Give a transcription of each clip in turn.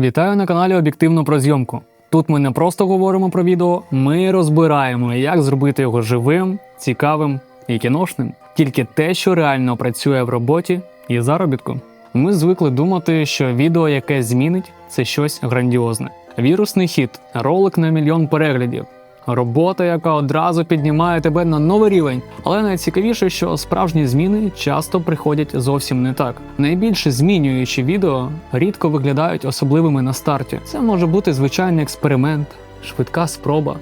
Вітаю на каналі Об'єктивно про зйомку. Тут ми не просто говоримо про відео, ми розбираємо, як зробити його живим, цікавим і кіношним. Тільки те, що реально працює в роботі і заробітку. Ми звикли думати, що відео, яке змінить, це щось грандіозне. Вірусний хіт, ролик на мільйон переглядів, робота, яка одразу піднімає тебе на новий рівень. Але найцікавіше, що справжні зміни часто приходять зовсім не так. Найбільше змінюючі відео рідко виглядають особливими на старті. Це може бути звичайний експеримент, швидка спроба.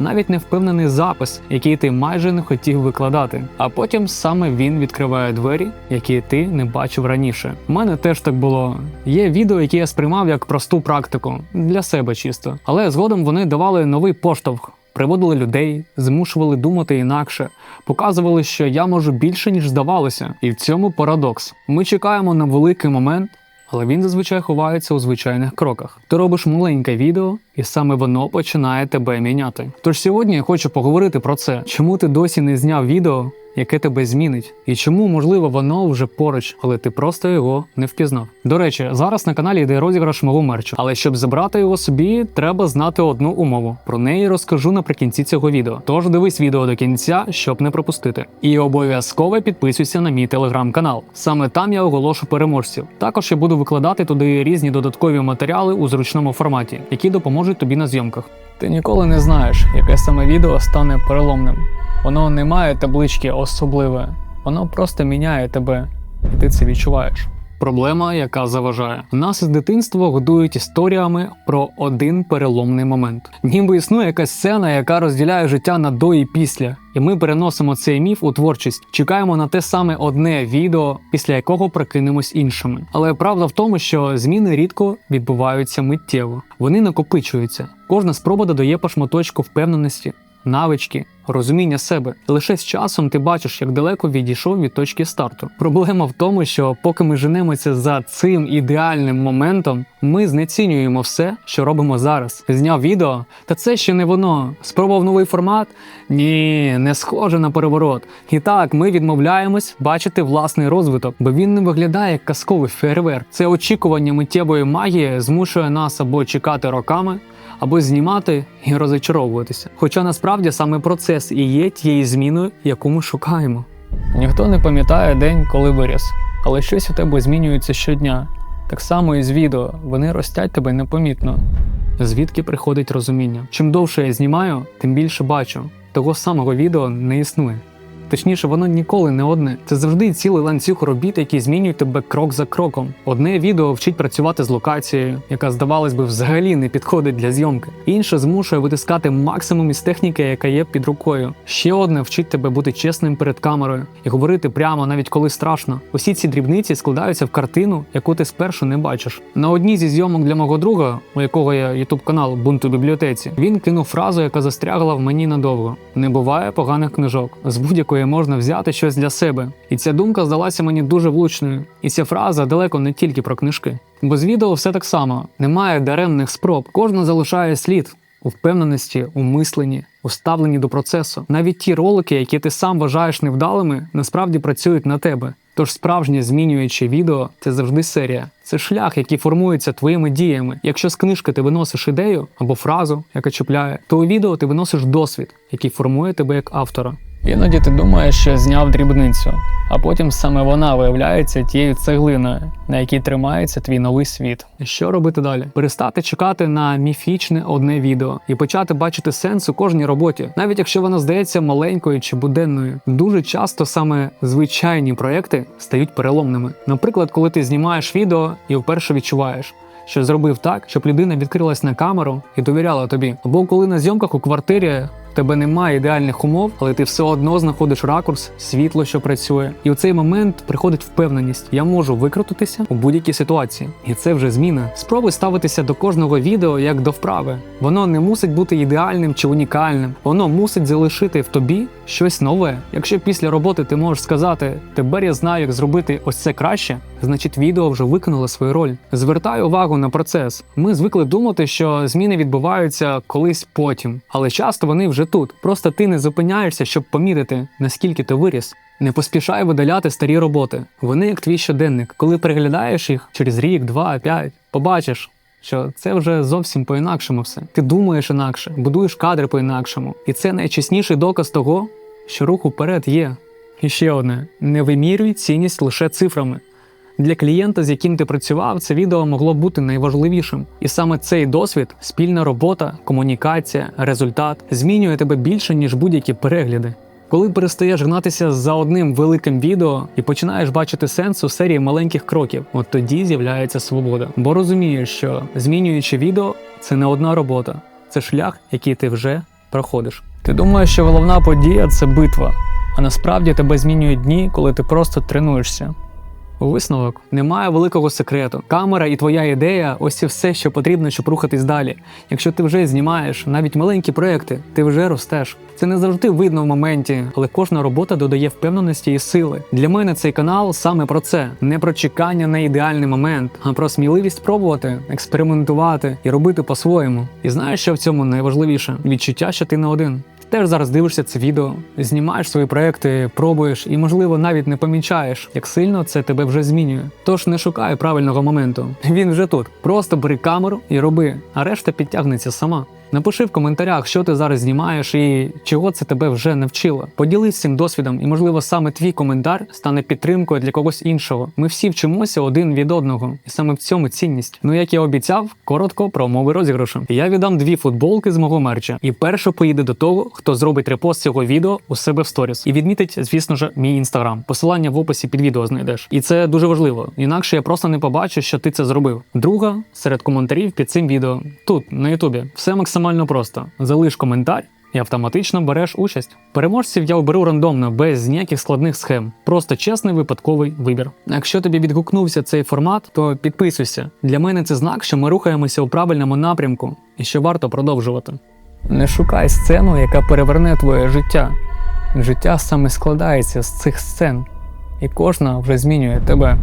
Навіть невпевнений запис, який ти майже не хотів викладати, а потім саме він відкриває двері, які ти не бачив раніше. У мене теж так було. Є відео, які я сприймав як просту практику для себе чисто, але згодом вони давали новий поштовх. Приводили людей, змушували думати інакше, показували, що я можу більше, ніж здавалося. І в цьому парадокс. Ми чекаємо на великий момент, але він зазвичай ховається у звичайних кроках. Ти робиш маленьке відео, і саме воно починає тебе міняти. Тож сьогодні я хочу поговорити про це, чому ти досі не зняв відео, яке тебе змінить, і чому, можливо, воно вже поруч, але ти просто його не впізнав. До речі, зараз на каналі йде розіграш мого мерчу, але щоб забрати його собі, треба знати одну умову. Про неї розкажу наприкінці цього відео. Тож дивись відео до кінця, щоб не пропустити. І обов'язково підписуйся на мій телеграм-канал. Саме там я оголошу переможців. Також я буду викладати туди різні додаткові матеріали у зручному форматі, які допоможуть тобі на зйомках. Ти ніколи не знаєш, яке саме відео стане переломним. Воно не має таблички особливе, воно просто міняє тебе, і ти це відчуваєш. Проблема, яка заважає. Нас з дитинства годують історіями про один переломний момент. Ніби існує якась сцена, яка розділяє життя на до і після. І ми переносимо цей міф у творчість, чекаємо на те саме одне відео, після якого прокинемось іншими. Але правда в тому, що зміни рідко відбуваються миттєво. Вони накопичуються. Кожна спроба додає по шматочку впевненості, навички, розуміння себе. Лише з часом ти бачиш, як далеко відійшов від точки старту. Проблема в тому, що поки ми женемося за цим ідеальним моментом, ми знецінюємо все, що робимо зараз. Зняв відео, та це ще не воно. Спробував новий формат? Ні, не схоже на переворот. І так, ми відмовляємось бачити власний розвиток, бо він не виглядає як казковий фейерверк. Це очікування миттєвої магії змушує нас або чекати роками або знімати і розочаровуватися. Хоча насправді саме процес і є тією зміною, яку ми шукаємо. Ніхто не пам'ятає день, коли виріс, але щось у тебе змінюється щодня. Так само і з відео, вони ростять тебе непомітно. Звідки приходить розуміння? Чим довше я знімаю, тим більше бачу. Того самого відео не існує. Точніше, воно ніколи не одне. Це завжди цілий ланцюг робіт, які змінюють тебе крок за кроком. Одне відео вчить працювати з локацією, яка, здавалось би, взагалі не підходить для зйомки. Інше змушує витискати максимум із техніки, яка є під рукою. Ще одне вчить тебе бути чесним перед камерою і говорити прямо, навіть коли страшно. Усі ці дрібниці складаються в картину, яку ти спершу не бачиш. На одній зі зйомок для мого друга, у якого є ютуб канал Бунт у бібліотеці, він кинув фразу, яка застрягла в мені надовго: не буває поганих книжок. З будь-якої можна взяти щось для себе. І ця думка здалася мені дуже влучною. І ця фраза далеко не тільки про книжки. Бо з відео все так само: немає даремних спроб, кожна залишає слід. У впевненості, у мисленні, у ставленні до процесу. Навіть ті ролики, які ти сам вважаєш невдалими, насправді працюють на тебе. Тож справжнє змінююче відео це завжди серія. Це шлях, який формується твоїми діями. Якщо з книжки ти виносиш ідею або фразу, яка чіпляє, то у відео ти виносиш досвід, який формує тебе як автора. Іноді ти думаєш, що зняв дрібницю, а потім саме вона виявляється тією цеглиною, на якій тримається твій новий світ. Що робити далі? Перестати чекати на міфічне одне відео і почати бачити сенс у кожній роботі, навіть якщо вона здається маленькою чи буденною. Дуже часто саме звичайні проекти стають переломними. Наприклад, коли ти знімаєш відео і вперше відчуваєш. Що зробив так, щоб людина відкрилась на камеру і довіряла тобі. Або коли на зйомках у квартирі тебе немає ідеальних умов, але ти все одно знаходиш ракурс, світло, що працює. І у цей момент приходить впевненість. Я можу викрутитися у будь-якій ситуації. І це вже зміна. Спробуй ставитися до кожного відео як до вправи. Воно не мусить бути ідеальним чи унікальним. Воно мусить залишити в тобі щось нове. Якщо після роботи ти можеш сказати, тепер я знаю, як зробити ось це краще, значить відео вже виконало свою роль. Звертаю увагу на процес. Ми звикли думати, що зміни відбуваються колись потім, але часто вони вже тут. Просто ти не зупиняєшся, щоб помітити, наскільки ти виріс. Не поспішай видаляти старі роботи. Вони як твій щоденник. Коли переглядаєш їх через рік, два, п'ять, побачиш. що це вже зовсім по-інакшому все. Ти думаєш інакше, будуєш кадри по-інакшому. І це найчесніший доказ того, що рух уперед є. І ще одне: не вимірюй цінність лише цифрами. Для клієнта, з яким ти працював, це відео могло бути найважливішим. І саме цей досвід, спільна робота, комунікація, результат змінює тебе більше, ніж будь-які перегляди. Коли перестаєш гнатися за одним великим відео і починаєш бачити сенс у серії маленьких кроків, от тоді з'являється свобода. Бо розумієш, що змінюючи відео, це не одна робота, це шлях, який ти вже проходиш. Ти думаєш, що головна подія це битва, а насправді тебе змінюють дні, коли ти просто тренуєшся. Висновок немає великого секрету. Камера і твоя ідея ось і все, що потрібно, щоб рухатись далі. Якщо ти вже знімаєш навіть маленькі проекти, ти вже ростеш. Це не завжди видно в моменті, але кожна робота додає впевненості і сили. Для мене цей канал саме про це: не про чекання на ідеальний момент, а про сміливість пробувати, експериментувати і робити по-своєму. І знаєш, що в цьому найважливіше? Відчуття, що ти не один. Теж зараз дивишся це відео, знімаєш свої проекти, пробуєш і, можливо, навіть не помічаєш, як сильно це тебе вже змінює. Тож не шукай правильного моменту. Він вже тут. Просто бери камеру і роби, а решта підтягнеться сама. Напиши в коментарях, що ти зараз знімаєш і чого це тебе вже навчило. Поділись цим досвідом, і, можливо, саме твій коментар стане підтримкою для когось іншого. Ми всі вчимося один від одного, і саме в цьому цінність. Ну як я обіцяв, коротко про умови розіграшу. Я віддам дві футболки з мого мерча, і перша поїде до того, хто зробить репост цього відео у себе в сторіс і відмітить, звісно ж, мій інстаграм. Посилання в описі під відео знайдеш. І це дуже важливо. Інакше я просто не побачу, що ти це зробив. Друга серед коментарів під цим відео тут на Ютубі. Все максимально просто. Залиш коментар. І автоматично береш участь. Переможців я оберу рандомно, без ніяких складних схем. Просто чесний випадковий вибір. Якщо тобі відгукнувся цей формат, то підписуйся. Для мене це знак, що ми рухаємося у правильному напрямку і що варто продовжувати. Не шукай сцену, яка переверне твоє життя. Життя саме складається з цих сцен, і кожна вже змінює тебе.